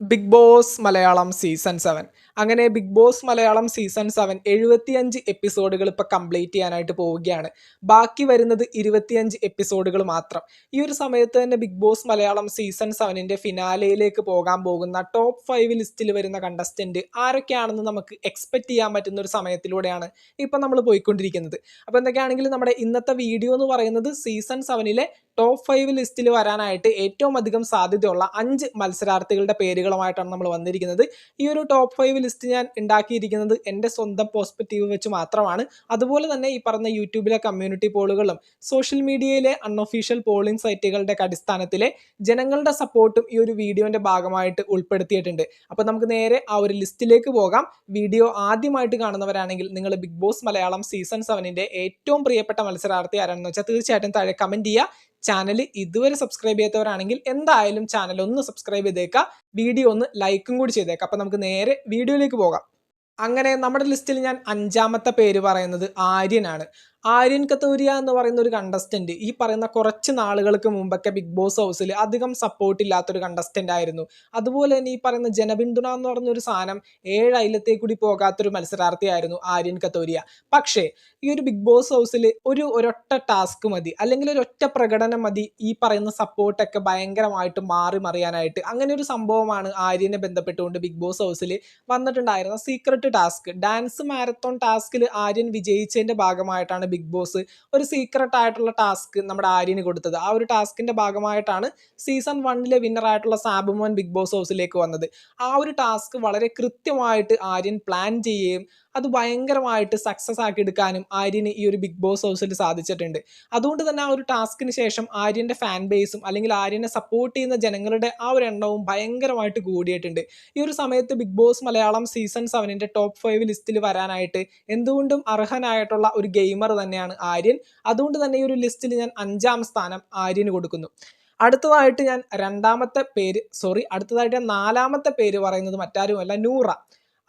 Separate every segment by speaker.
Speaker 1: Big boss Malayalam season seven അങ്ങനെ big boss Malayalam season seven എഴുപത്തിയഞ്ച് എപ്പിസോഡുകൾ ഇപ്പോൾ കംപ്ലീറ്റ് ചെയ്യാനായിട്ട് പോവുകയാണ്. ബാക്കി വരുന്നത് ഇരുപത്തിയഞ്ച് എപ്പിസോഡുകൾ മാത്രം. ഈ ഒരു സമയത്ത് തന്നെ ബിഗ് ബോസ് മലയാളം സീസൺ സെവനിന്റെ ഫിനാലയിലേക്ക് പോകാൻ പോകുന്ന ടോപ്പ് ഫൈവ് ലിസ്റ്റിൽ വരുന്ന കണ്ടസ്റ്റന്റ് ആരൊക്കെയാണെന്ന് നമുക്ക് എക്സ്പെക്റ്റ് ചെയ്യാൻ പറ്റുന്ന ഒരു സമയത്തിലൂടെയാണ് ഇപ്പം നമ്മൾ പോയിക്കൊണ്ടിരിക്കുന്നത്. അപ്പോൾ എന്തൊക്കെയാണെങ്കിലും നമ്മുടെ ഇന്നത്തെ വീഡിയോ എന്ന് പറയുന്നത് സീസൺ സെവനിലെ ടോപ്പ് ഫൈവ് ലിസ്റ്റിൽ വരാനായിട്ട് ഏറ്റവും അധികം സാധ്യതയുള്ള അഞ്ച് മത്സരാർത്ഥികളുടെ പേരുകളുമായിട്ടാണ് നമ്മൾ വന്നിരിക്കുന്നത്. ഈ ഒരു ടോപ്പ് ഫൈവ് ലിസ്റ്റ് ഞാൻ ഉണ്ടാക്കിയിരിക്കുന്നത് എന്റെ സ്വന്തം പോസ്പെക്റ്റീവ് വെച്ച് മാത്രമാണ്. അതുപോലെ തന്നെ ഈ പറഞ്ഞ യൂട്യൂബിലെ കമ്മ്യൂണിറ്റി പോളുകളും സോഷ്യൽ മീഡിയയിലെ അൺഒഫീഷ്യൽ പോളിംഗ് സൈറ്റുകളുടെ അടിസ്ഥാനത്തിലെ ജനങ്ങളുടെ സപ്പോർട്ടും ഈ ഒരു വീഡിയോന്റെ ഭാഗമായിട്ട് ഉൾപ്പെടുത്തിയിട്ടുണ്ട്. അപ്പോൾ നമുക്ക് നേരെ ആ ഒരു ലിസ്റ്റിലേക്ക് പോകാം. വീഡിയോ ആദ്യമായിട്ട് കാണുന്നവരാണെങ്കിൽ നിങ്ങൾ ബിഗ് ബോസ് മലയാളം സീസൺ സെവനിന്റെ ഏറ്റവും പ്രിയപ്പെട്ട മത്സരാർത്ഥി ആരാണെന്ന് വെച്ചാൽ തീർച്ചയായിട്ടും താഴെ കമന്റ് ചെയ്യുക. ചാനൽ ഇതുവരെ സബ്സ്ക്രൈബ് ചെയ്യാത്തവരാണെങ്കിൽ എന്തായാലും ചാനൽ ഒന്ന് സബ്സ്ക്രൈബ് ചെയ്തേക്കുക വീഡിയോ ഒന്ന് ലൈക്കും കൂടി ചെയ്തേക്കുക അപ്പം നമുക്ക് നേരെ വീഡിയോയിലേക്ക് പോകാം. അങ്ങനെ നമ്മുടെ ലിസ്റ്റിൽ ഞാൻ അഞ്ചാമത്തെ പേര് പറയുന്നത് ആര്യനാണ്. ആര്യൻ കത്തൂരിയ എന്ന് പറയുന്ന ഒരു കണ്ടസ്റ്റന്റ് ഈ പറയുന്ന കുറച്ച് നാളുകൾക്ക് മുമ്പൊക്കെ ബിഗ് ബോസ് ഹൗസിൽ അധികം സപ്പോർട്ട് ഇല്ലാത്തൊരു കണ്ടസ്റ്റന്റ് ആയിരുന്നു. അതുപോലെ തന്നെ ഈ പറയുന്ന ജനപിന്തുണ എന്ന് പറഞ്ഞ ഒരു സാധനം ഏഴ് അയലത്തെ കൂടി പോകാത്തൊരു മത്സരാർത്ഥിയായിരുന്നു ആര്യൻ കത്തൂരിയ. പക്ഷേ ഈ ഒരു ബിഗ് ബോസ് ഹൗസിൽ ഒരു ഒരൊറ്റ ടാസ്ക് മതി അല്ലെങ്കിൽ ഒരൊറ്റ പ്രകടനം മതി ഈ പറയുന്ന സപ്പോർട്ടൊക്കെ ഭയങ്കരമായിട്ട് മാറി മറിയാനായിട്ട്. അങ്ങനെ ഒരു സംഭവമാണ് ആര്യനെ ബന്ധപ്പെട്ടുകൊണ്ട് ബിഗ് ബോസ് ഹൗസിൽ വന്നിട്ടുണ്ടായിരുന്ന സീക്രട്ട് ടാസ്ക് ഡാൻസ് മാരത്തോൺ ടാസ്കിൽ ആര്യൻ വിജയിച്ചതിന്റെ ഭാഗമായിട്ടാണ് ബിഗ് ബോസ് ഒരു സീക്രട്ട് ആയിട്ടുള്ള ടാസ്ക് നമ്മുടെ ആര്യന് കൊടുത്തത്. ആ ഒരു ടാസ്കിന്റെ ഭാഗമായിട്ടാണ് സീസൺ വണ്ണിലെ വിന്നറായിട്ടുള്ള സാബുമോൻ ബിഗ് ബോസ് ഹൗസിലേക്ക് വന്നത്. ആ ഒരു ടാസ്ക് വളരെ കൃത്യമായിട്ട് ആര്യൻ പ്ലാൻ ചെയ്യുകയും അത് ഭയങ്കരമായിട്ട് സക്സസ് ആക്കി എടുക്കാനും ആര്യന് ഈ ഒരു ബിഗ് ബോസ് ഹൗസിൽ സാധിച്ചിട്ടുണ്ട്. അതുകൊണ്ട് തന്നെ ആ ഒരു ടാസ്കിന് ശേഷം ആര്യന്റെ ഫാൻ ബേസും അല്ലെങ്കിൽ ആര്യനെ സപ്പോർട്ട് ചെയ്യുന്ന ജനങ്ങളുടെ ആ ഒരു എണ്ണവും ഭയങ്കരമായിട്ട് കൂടിയിട്ടുണ്ട്. ഈ ഒരു സമയത്ത് ബിഗ് ബോസ് മലയാളം സീസൺ സെവനിന്റെ ടോപ്പ് ഫൈവ് ലിസ്റ്റിൽ വരാനായിട്ട് എന്തുകൊണ്ടും അർഹനായിട്ടുള്ള ഒരു ഗെയിമർ തന്നെയാണ് ആര്യൻ. അതുകൊണ്ട് തന്നെ ഈ ഒരു ലിസ്റ്റിൽ ഞാൻ അഞ്ചാം സ്ഥാനം ആര്യന് കൊടുക്കുന്നു. അടുത്തതായിട്ട് ഞാൻ രണ്ടാമത്തെ പേര് സോറി അടുത്തതായിട്ട് ഞാൻ നാലാമത്തെ പേര് പറയുന്നത് മറ്റാരുമല്ല നൂറ.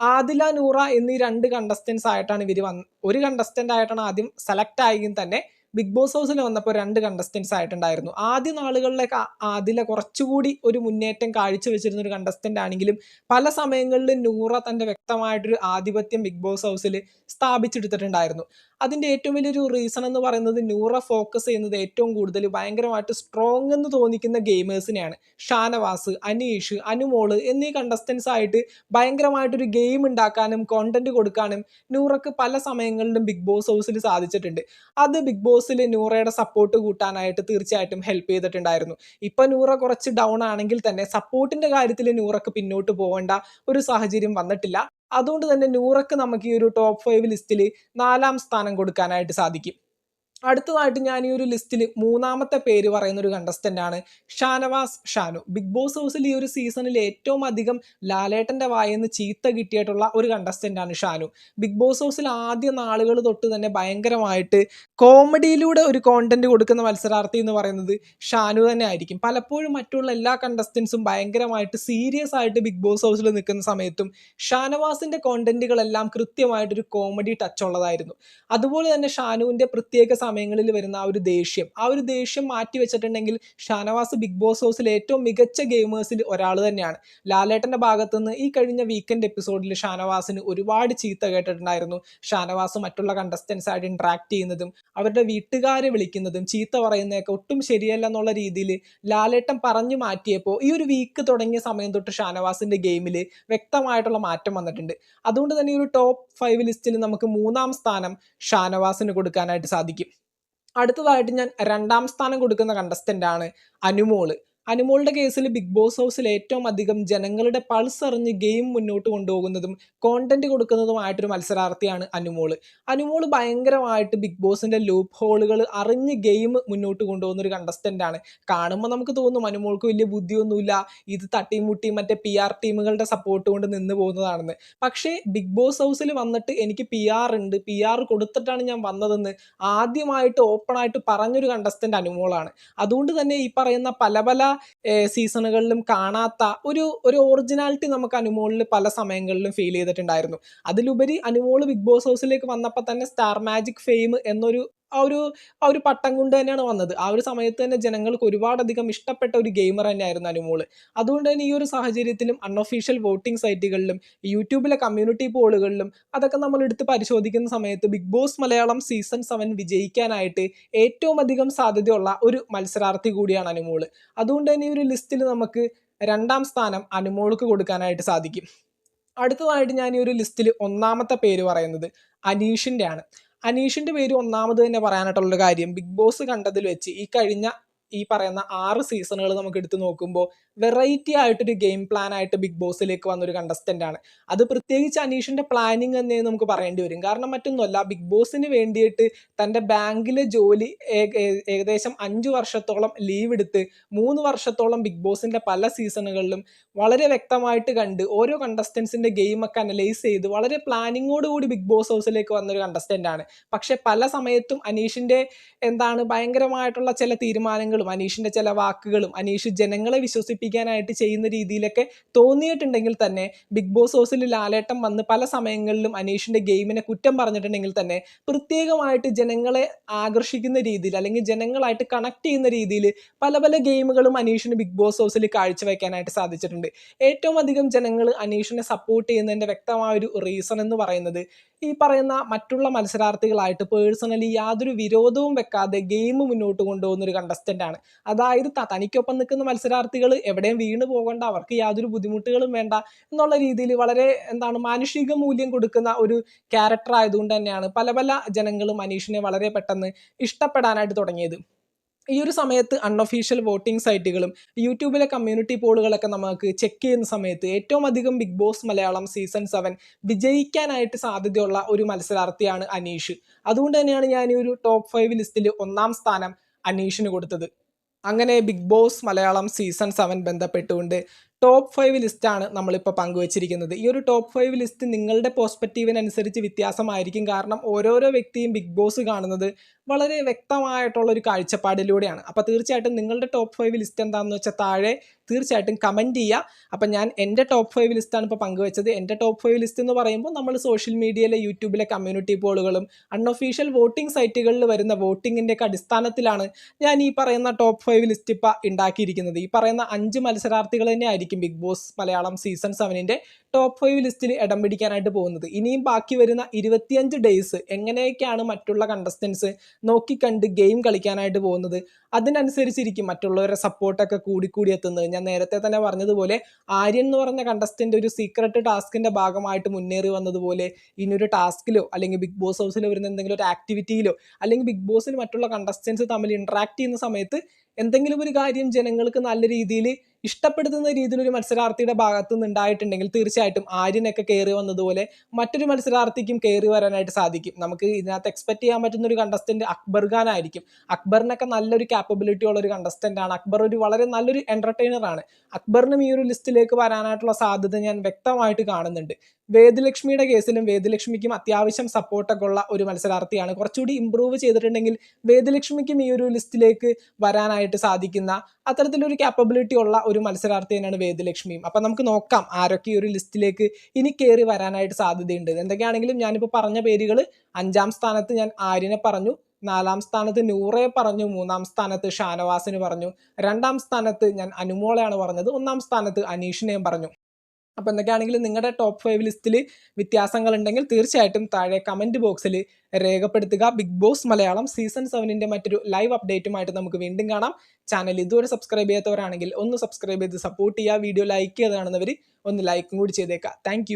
Speaker 1: ആദില നൂറ എന്നീ രണ്ട് കണ്ടസ്റ്റൻസ് ആയിട്ടാണ് ഇവർ വന്ന് ഒരു കണ്ടസ്റ്റന്റ് ആയിട്ടാണ് ആദ്യം സെലക്ട് ആയെങ്കിൽ തന്നെ ബിഗ് ബോസ് ഹൗസിൽ വന്നപ്പോൾ രണ്ട് കണ്ടസ്റ്റൻസ് ആയിട്ടുണ്ടായിരുന്നു. ആദ്യ നാളുകളിലേക്ക് ആദില കുറച്ചുകൂടി ഒരു മുന്നേറ്റം കാഴ്ചവെച്ചിരുന്ന ഒരു കണ്ടസ്റ്റന്റ് ആണെങ്കിലും പല സമയങ്ങളിലും നൂറ തന്റെ വ്യക്തമായിട്ടൊരു ആധിപത്യം ബിഗ് ബോസ് ഹൗസിൽ സ്ഥാപിച്ചെടുത്തിട്ടുണ്ടായിരുന്നു. അതിന്റെ ഏറ്റവും വലിയൊരു റീസൺ എന്ന് പറയുന്നത് ന്യൂറ ഫോക്കസ് ചെയ്യുന്നത് ഏറ്റവും കൂടുതൽ ഭയങ്കരമായിട്ട് സ്ട്രോങ് എന്ന് തോന്നിക്കുന്ന ഗെയിമേഴ്സിനെയാണ് ഷാനവാസ് അനീഷ് അനുമോൾ എന്നീ കണ്ടസ്റ്റൻസ് ആയിട്ട് ഭയങ്കരമായിട്ടൊരു ഗെയിം ഉണ്ടാക്കാനും കോണ്ടന്റ് കൊടുക്കാനും ന്യൂറക്ക് പല സമയങ്ങളിലും ബിഗ് ബോസ് ഹൗസിൽ സാധിച്ചിട്ടുണ്ട്. അത് ബിഗ് ബോസിൽ ന്യൂറയുടെ സപ്പോർട്ട് കൂട്ടാനായിട്ട് തീർച്ചയായിട്ടും ഹെൽപ്പ് ചെയ്തിട്ടുണ്ടായിരുന്നു. ഇപ്പം ന്യൂറ കുറച്ച് ഡൗൺ ആണെങ്കിൽ തന്നെ സപ്പോർട്ടിന്റെ കാര്യത്തിൽ ന്യൂറക്ക് പിന്നോട്ട് പോകേണ്ട ഒരു സാഹചര്യം വന്നിട്ടില്ല. അതുകൊണ്ട് തന്നെ നൂറക്ക് നമുക്ക് ഈ ഒരു ടോപ്പ് ഫൈവ് ലിസ്റ്റിൽ നാലാം സ്ഥാനം കൊടുക്കാനായിട്ട് സാധിക്കും. അടുത്തതായിട്ട് ഞാൻ ഈ ഒരു ലിസ്റ്റിൽ മൂന്നാമത്തെ പേര് പറയുന്ന ഒരു കണ്ടസ്റ്റന്റ് ആണ് ഷാനവാസ് ഷാനു. ബിഗ് ബോസ് ഹൗസിൽ ഈ ഒരു സീസണിൽ ഏറ്റവും അധികം ലാലേട്ടന്റെ വായെന്ന് ചീത്ത കിട്ടിയിട്ടുള്ള ഒരു കണ്ടസ്റ്റന്റ് ആണ് ഷാനു. ബിഗ് ബോസ് ഹൗസിൽ ആദ്യ നാളുകൾ തൊട്ട് തന്നെ ഭയങ്കരമായിട്ട് കോമഡിയിലൂടെ ഒരു കോണ്ടന്റ് കൊടുക്കുന്ന മത്സരാർത്ഥി എന്ന് പറയുന്നത് ഷാനു തന്നെ ആയിരിക്കും. പലപ്പോഴും മറ്റുള്ള എല്ലാ കണ്ടസ്റ്റൻസും ഭയങ്കരമായിട്ട് സീരിയസ് ആയിട്ട് ബിഗ് ബോസ് ഹൗസിൽ നിൽക്കുന്ന സമയത്തും ഷാനവാസിന്റെ കോണ്ടന്റുകളെല്ലാം കൃത്യമായിട്ടൊരു കോമഡി ടച്ച് ഉള്ളതായിരുന്നു. അതുപോലെ തന്നെ ഷാനുവിന്റെ പ്രത്യേക സമയങ്ങളിൽ വരുന്ന ആ ഒരു ദേഷ്യം. ആ ഒരു ദേഷ്യം മാറ്റി വെച്ചിട്ടുണ്ടെങ്കിൽ ഷാനവാസ് ബിഗ് ബോസ് ഹൗസിൽ ഏറ്റവും മികച്ച ഗെയിമേഴ്സിൽ ഒരാൾ തന്നെയാണ്. ലാലേട്ടന്റെ ഭാഗത്തുനിന്ന് ഈ കഴിഞ്ഞ വീക്കെൻഡ് എപ്പിസോഡിൽ ഷാനവാസിന് ഒരുപാട് ചീത്ത കേട്ടിട്ടുണ്ടായിരുന്നു. ഷാനവാസ് മറ്റുള്ള കണ്ടസ്റ്റൻസ് ആയിട്ട് ഇൻട്രാക്ട് ചെയ്യുന്നതും അവരുടെ വീട്ടുകാരെ വിളിക്കുന്നതും ചീത്ത പറയുന്നതൊക്കെ ഒട്ടും ശരിയല്ല എന്നുള്ള രീതിയിൽ ലാലേട്ടൻ പറഞ്ഞു മാറ്റിയപ്പോൾ ഈ ഒരു വീക്ക് തുടങ്ങിയ സമയം തൊട്ട് ഷാനവാസിന്റെ ഗെയിമിൽ വ്യക്തമായിട്ടുള്ള മാറ്റം വന്നിട്ടുണ്ട്. അതുകൊണ്ട് തന്നെ ഈ ഒരു ടോപ്പ് ഫൈവ് ലിസ്റ്റിൽ നമുക്ക് മൂന്നാം സ്ഥാനം ഷാനവാസിന് കൊടുക്കാനായിട്ട് സാധിക്കും. അടുത്തതായിട്ട് ഞാൻ രണ്ടാം സ്ഥാനം കൊടുക്കുന്ന കണ്ടസ്റ്റന്റ് ആണ് അനുമോൾ. അനുമോളുടെ കേസിൽ ബിഗ് ബോസ് ഹൗസിൽ ഏറ്റവും അധികം ജനങ്ങളുടെ പൾസ് അറിഞ്ഞ് ഗെയിം മുന്നോട്ട് കൊണ്ടുപോകുന്നതും കോണ്ടന്റ് കൊടുക്കുന്നതുമായിട്ടൊരു മത്സരാർത്ഥിയാണ് അനുമോൾ അനുമോൾ ഭയങ്കരമായിട്ട് ബിഗ് ബോസിന്റെ ലൂപ്പ് ഹോളുകൾ അറിഞ്ഞ് ഗെയിം മുന്നോട്ട് കൊണ്ടുപോകുന്ന ഒരു കണ്ടസ്റ്റന്റ് ആണ്. കാണുമ്പോൾ നമുക്ക് തോന്നും അനുമോൾക്ക് വലിയ ബുദ്ധിയൊന്നുമില്ല. ഇത് തട്ടിയും മുട്ടിയും മറ്റേ പി ആർ ടീമുകളുടെ സപ്പോർട്ട് കൊണ്ട് നിന്ന് പോകുന്നതാണെന്ന്. പക്ഷേ ബിഗ് ബോസ് ഹൗസിൽ വന്നിട്ട് എനിക്ക് പി ആർ ഉണ്ട്. പി ആർ കൊടുത്തിട്ടാണ് ഞാൻ വന്നതെന്ന് ആദ്യമായിട്ട് ഓപ്പണായിട്ട് പറഞ്ഞൊരു കണ്ടസ്റ്റന്റ് അനുമോളാണ്. അതുകൊണ്ട് തന്നെ ഈ പറയുന്ന പല പല സീസണുകളിലും കാണാത്ത ഒരു ഒരു ഒറിജിനാലിറ്റി നമുക്ക് അനുമോളിൽ പല സമയങ്ങളിലും ഫീൽ ചെയ്തിട്ടുണ്ടായിരുന്നു. അതിലുപരി അനുമോൾ ബിഗ് ബോസ് ഹൗസിലേക്ക് വന്നപ്പോൾ തന്നെ സ്റ്റാർ മാജിക് ഫെയിം എന്നൊരു ആ ഒരു ആ ഒരു പട്ടം കൊണ്ട് തന്നെയാണ് വന്നത്. ആ ഒരു സമയത്ത് തന്നെ ജനങ്ങൾക്ക് ഒരുപാടധികം ഇഷ്ടപ്പെട്ട ഒരു ഗെയിമർ തന്നെയായിരുന്നു അനുമോൾ. അതുകൊണ്ട് തന്നെ ഈ ഒരു സാഹചര്യത്തിലും അൺഒഫീഷ്യൽ വോട്ടിംഗ് സൈറ്റുകളിലും യൂട്യൂബിലെ കമ്മ്യൂണിറ്റി പോളുകളിലും അതൊക്കെ നമ്മൾ എടുത്ത് പരിശോധിക്കുന്ന സമയത്ത് big boss Malayalam season seven വിജയിക്കാനായിട്ട് ഏറ്റവും അധികം സാധ്യതയുള്ള ഒരു മത്സരാർത്ഥി കൂടിയാണ് അനുമോൾ. അതുകൊണ്ട് തന്നെ ഈ ഒരു ലിസ്റ്റിൽ നമുക്ക് രണ്ടാം സ്ഥാനം അനുമോൾക്ക് കൊടുക്കാനായിട്ട് സാധിക്കും. അടുത്തതായിട്ട് ഞാൻ ഈ ഒരു ലിസ്റ്റിൽ ഒന്നാമത്തെ പേര് പറയുന്നത് അനീഷിന്റെ ആണ് അനീഷിന്റെ പേര് ഒന്നാമത് തന്നെ പറയാനായിട്ടുള്ള കാര്യം ബിഗ് ബോസ് കണ്ടതിൽ വെച്ച് ഈ കഴിഞ്ഞ ഈ പറയുന്ന ആറ് സീസണുകൾ നമുക്ക് എടുത്തു നോക്കുമ്പോൾ വെറൈറ്റി ആയിട്ടൊരു ഗെയിം പ്ലാൻ ആയിട്ട് ബിഗ് ബോസിലേക്ക് വന്നൊരു കണ്ടസ്റ്റന്റ് ആണ്. അത് പ്രത്യേകിച്ച് അനീഷിന്റെ പ്ലാനിങ് എന്നേ നമുക്ക് പറയേണ്ടി വരും. കാരണം മറ്റൊന്നുമല്ല ബിഗ് ബോസിന് വേണ്ടിയിട്ട് തന്റെ ബാങ്കിലെ ജോലി ഏകദേശം അഞ്ച് വർഷത്തോളം ലീവ് എടുത്ത് മൂന്ന് വർഷത്തോളം ബിഗ് ബോസിന്റെ പല സീസണുകളിലും വളരെ വ്യക്തമായിട്ട് കണ്ട് ഓരോ കണ്ടസ്റ്റൻസിന്റെ ഗെയിമൊക്കെ അനലൈസ് ചെയ്ത് വളരെ പ്ലാനിങ്ങോടുകൂടി ബിഗ് ബോസ് ഹൗസിലേക്ക് വന്നൊരു കണ്ടസ്റ്റന്റ് ആണ്. പക്ഷേ പല സമയത്തും അനീഷിന്റെ എന്താണ് ഭയങ്കരമായിട്ടുള്ള ചില തീരുമാനങ്ങളും അനീഷിന്റെ ചില വാക്കുകളും അനീഷ് ജനങ്ങളെ വിശ്വസിപ്പിക്കാനായിട്ട് ചെയ്യുന്ന രീതിയിലൊക്കെ തോന്നിയിട്ടുണ്ടെങ്കിൽ തന്നെ ബിഗ് ബോസ് ഹൗസിൽ ലാലേട്ടം വന്ന് പല സമയങ്ങളിലും അനീഷിന്റെ ഗെയിമിനെ കുറ്റം പറഞ്ഞിട്ടുണ്ടെങ്കിൽ തന്നെ പ്രത്യേകമായിട്ട് ജനങ്ങളെ ആകർഷിക്കുന്ന രീതിയിൽ അല്ലെങ്കിൽ ജനങ്ങളായിട്ട് കണക്ട് ചെയ്യുന്ന രീതിയിൽ പല പല ഗെയിമുകളും അനീഷിന് ബിഗ് ബോസ് ഹൗസിൽ കാഴ്ചവെക്കാനായിട്ട് സാധിച്ചിട്ടുണ്ട്. ഏറ്റവും അധികം ജനങ്ങൾ അനീഷിനെ സപ്പോർട്ട് ചെയ്യുന്നതിന്റെ വ്യക്തമായ ഒരു റീസൺ എന്ന് പറയുന്നത് ഈ പറയുന്ന മറ്റുള്ള മത്സരാർത്ഥികളായിട്ട് പേഴ്സണലി യാതൊരു വിരോധവും വെക്കാതെ ഗെയിം മുന്നോട്ട് കൊണ്ടുപോകുന്ന ഒരു കണ്ടസ്റ്റന്റ് ആണ് അതായത് തനിക്കൊപ്പം നിൽക്കുന്ന മത്സരാർത്ഥികൾ എവിടെയും വീണ് പോകണ്ട അവർക്ക് യാതൊരു ബുദ്ധിമുട്ടുകളും വേണ്ട എന്നുള്ള രീതിയിൽ വളരെ എന്താണ് മാനുഷിക മൂല്യം കൊടുക്കുന്ന ഒരു ക്യാരക്ടർ ആയതുകൊണ്ട് തന്നെയാണ് പല പല ജനങ്ങളും അനീഷിനെ വളരെ പെട്ടെന്ന് ഇഷ്ടപ്പെടാനായിട്ട് തുടങ്ങിയത്. ഈ ഒരു സമയത്ത് അൺഒഫീഷ്യൽ വോട്ടിംഗ് സൈറ്റുകളും യൂട്യൂബിലെ കമ്മ്യൂണിറ്റി പോളുകളൊക്കെ നമുക്ക് ചെക്ക് ചെയ്യുന്ന സമയത്ത് ഏറ്റവും അധികം big boss Malayalam season seven വിജയിക്കാനായിട്ട് സാധ്യതയുള്ള ഒരു മത്സരാർത്ഥിയാണ് അനീഷ്. അതുകൊണ്ട് തന്നെയാണ് ഞാൻ ഈ ഒരു ടോപ്പ് ഫൈവ് ലിസ്റ്റിൽ ഒന്നാം സ്ഥാനം അനീഷിന് കൊടുത്തത്. അങ്ങനെ big boss Malayalam season seven ബന്ധപ്പെട്ടുകൊണ്ട് ടോപ്പ് ഫൈവ് ലിസ്റ്റാണ് നമ്മളിപ്പോൾ പങ്കുവച്ചിരിക്കുന്നത്. ഈ ഒരു ടോപ്പ് ഫൈവ് ലിസ്റ്റ് നിങ്ങളുടെ പോസ്പെക്റ്റീവിനനുസരിച്ച് വ്യത്യാസമായിരിക്കും. കാരണം ഓരോരോ വ്യക്തിയും ബിഗ് ബോസ് കാണുന്നത് വളരെ വ്യക്തമായിട്ടുള്ള ഒരു കാഴ്ചപ്പാടിലൂടെയാണ്. അപ്പോൾ തീർച്ചയായിട്ടും നിങ്ങളുടെ ടോപ്പ് ഫൈവ് ലിസ്റ്റ് എന്താണെന്ന് വെച്ചാൽ താഴെ തീർച്ചയായിട്ടും കമന്റ് ചെയ്യുക അപ്പം ഞാൻ എന്റെ ടോപ്പ് ഫൈവ് ലിസ്റ്റാണ് ഇപ്പോൾ പങ്കുവച്ചത്. എന്റെ ടോപ്പ് ഫൈവ് ലിസ്റ്റ് എന്ന് പറയുമ്പോൾ നമ്മൾ സോഷ്യൽ മീഡിയയിലെ യൂട്യൂബിലെ കമ്മ്യൂണിറ്റി പോളുകളും അൺഒഫീഷ്യൽ വോട്ടിംഗ് സൈറ്റുകളിൽ വരുന്ന വോട്ടിങ്ങിന്റെ ഒക്കെ അടിസ്ഥാനത്തിലാണ് ഞാൻ ഈ പറയുന്ന ടോപ്പ് ഫൈവ് ലിസ്റ്റ് ഇപ്പോൾ ഉണ്ടാക്കിയിരിക്കുന്നത്. ഈ പറയുന്ന അഞ്ച് മത്സരാർത്ഥികൾ തന്നെ ബിഗ് ബോസ് മലയാളം സീസൺ സെവനിന്റെ ടോപ്പ് ഫൈവ് ലിസ്റ്റിൽ ഇടം പിടിക്കാനായിട്ട് പോകുന്നത്. ഇനിയും ബാക്കി വരുന്ന ഇരുപത്തിയഞ്ച് ഡേയ്സ് എങ്ങനെയൊക്കെയാണ് മറ്റുള്ള കണ്ടസ്റ്റൻസ് നോക്കിക്കണ്ട് ഗെയിം കളിക്കാനായിട്ട് പോകുന്നത്? അതിനനുസരിച്ചിരിക്കും മറ്റുള്ളവരുടെ സപ്പോർട്ടൊക്കെ കൂടിക്കൂടി എത്തുന്നത്. ഞാൻ നേരത്തെ തന്നെ പറഞ്ഞതുപോലെ ആര്യൻ എന്ന് പറഞ്ഞ കണ്ടസ്റ്റന്റ് ഒരു സീക്രട്ട് ടാസ്കിന്റെ ഭാഗമായിട്ട് മുന്നേറി വന്നതുപോലെ ഇനിയൊരു ടാസ്കിലോ അല്ലെങ്കിൽ ബിഗ് ബോസ് ഹൗസിൽ വരുന്ന എന്തെങ്കിലും ഒരു ആക്ടിവിറ്റിയിലോ അല്ലെങ്കിൽ ബിഗ് ബോസിൽ മറ്റുള്ള കണ്ടസ്റ്റൻസ് തമ്മിൽ ഇൻട്രാക്ട് ചെയ്യുന്ന സമയത്ത് എന്തെങ്കിലും ഒരു കാര്യം ജനങ്ങൾക്ക് നല്ല രീതിയിൽ ഇഷ്ടപ്പെടുത്തുന്ന രീതിയിൽ ഒരു മത്സരാർത്ഥിയുടെ ഭാഗത്തു നിന്ന് ഉണ്ടായിട്ടുണ്ടെങ്കിൽ തീർച്ചയായിട്ടും ആര്യനൊക്കെ കയറി വന്നതുപോലെ മറ്റൊരു മത്സരാർത്ഥിക്കും കയറി വരാനായിട്ട് സാധിക്കും. നമുക്ക് ഇതിനകത്ത് എക്സ്പെക്ട് ചെയ്യാൻ പറ്റുന്ന ഒരു കണ്ടസ്റ്റന്റ് അക്ബർ ഖാൻ ആയിരിക്കും. അക്ബറിനൊക്കെ നല്ലൊരു കാപ്പബിലിറ്റി ഉള്ള ഒരു കണ്ടസ്റ്റന്റ് ആണ്. അക്ബർ ഒരു വളരെ നല്ലൊരു എന്റർടൈനർ ആണ്. അക്ബറിനും ഈ ഒരു ലിസ്റ്റിലേക്ക് വരാനായിട്ടുള്ള സാധ്യത ഞാൻ വ്യക്തമായിട്ട് കാണുന്നുണ്ട്. വേദലക്ഷ്മിയുടെ കേസിലും വേദലക്ഷ്മിക്കും അത്യാവശ്യം സപ്പോർട്ടൊക്കെ ഉള്ള ഒരു മത്സരാർത്ഥിയാണ്. കുറച്ചുകൂടി ഇമ്പ്രൂവ് ചെയ്തിട്ടുണ്ടെങ്കിൽ വേദലക്ഷ്മിക്കും ഈ ഒരു ലിസ്റ്റിലേക്ക് വരാനായിട്ട് സാധിക്കുന്ന അത്തരത്തിലൊരു കാപ്പബിലിറ്റി ഉള്ള ഒരു മത്സരാർത്ഥി തന്നെയാണ് വേദലക്ഷ്മിയും. അപ്പം നമുക്ക് നോക്കാം ആരൊക്കെ ഈ ഒരു ലിസ്റ്റിലേക്ക് ഇനി കയറി വരാനായിട്ട് സാധ്യതയുണ്ട്. എന്തൊക്കെയാണെങ്കിലും ഞാനിപ്പോൾ പറഞ്ഞ പേരുകൾ അഞ്ചാം സ്ഥാനത്ത് ഞാൻ ആര്യനെ പറഞ്ഞു നാലാം സ്ഥാനത്ത് നൂറെ പറഞ്ഞു മൂന്നാം സ്ഥാനത്ത് ഷാനവാസിന് പറഞ്ഞു രണ്ടാം സ്ഥാനത്ത് ഞാൻ അനുമോളയാണ് പറഞ്ഞത് ഒന്നാം സ്ഥാനത്ത് അനീഷിനെയും പറഞ്ഞു. അപ്പോൾ എന്തൊക്കെയാണെങ്കിലും നിങ്ങളുടെ ടോപ്പ് ഫൈവ് ലിസ്റ്റിൽ വ്യത്യാസങ്ങളുണ്ടെങ്കിൽ തീർച്ചയായിട്ടും താഴെ കമന്റ് ബോക്സിൽ രേഖപ്പെടുത്തുക. ബിഗ് ബോസ് മലയാളം സീസൺ സെവനിന്റെ മറ്റൊരു ലൈവ് അപ്ഡേറ്റുമായിട്ട് നമുക്ക് വീണ്ടും കാണാം. ചാനൽ ഇതുവരെ സബ്സ്ക്രൈബ് ചെയ്യാത്തവരാണെങ്കിൽ ഒന്ന് സബ്സ്ക്രൈബ് ചെയ്ത് സപ്പോർട്ട് ചെയ്യുക വീഡിയോ ലൈക്ക് ചെയ്ത് കാണുന്നവർ ഒന്ന് ലൈക്കും കൂടി ചെയ്തേക്കുക താങ്ക്